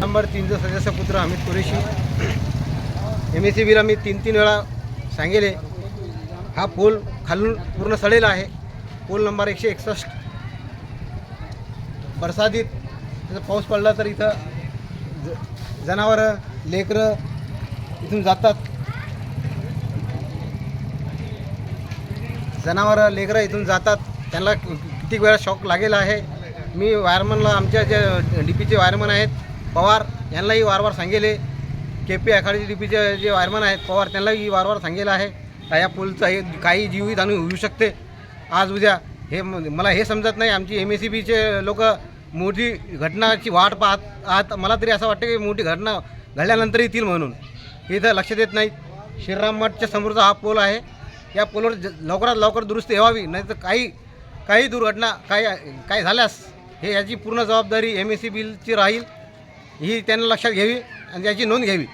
Number तीनचं सदस्य पुत्र Amit Qureshi. M S C बीला मी तीन तीन वेळा सांगेले हा. पूल खालून पूर्ण सडेला आहे. पूल नंबर एकशे एकसष्ट. बरसादीत पाऊस पडला तर इथं ज जनावरं लेकरं इथून जातात. जनावरं लेकरं इथून जातात. त्यांना किती वेळा शॉक लागेल आहे. मी वायरमनला आमच्या जे डी पीचे वायरमन आहेत पवार यांनाही वारंवार सांगेले. के पी आखाडीचे डी पीचे जे वायरमन आहेत पवार त्यांनाही वारंवार सांगेलं आहे. का या पूलचं हे काही जीवित आणि होऊ शकते. आज उद्या हे मला हे समजत नाही आमची एम एस सी बीचे लोक मोठी घटनाची वाट पाहत आहात. मला तरी असं वाटतं की मोठी घटना घडल्यानंतर येतील म्हणून. हे इथं लक्ष देत नाहीत. श्रीराम मठच्या समोरचा हा पोल आहे. या पोलवर ज- लवकरात लवकर दुरुस्ती व्हावी नाही तर काही काही दुर्घटना काही काही झाल्यास हे याची पूर्ण जबाबदारी एम एस सी बिलची राहील. ही त्यांना लक्षात घ्यावी आणि याची नोंद घ्यावी.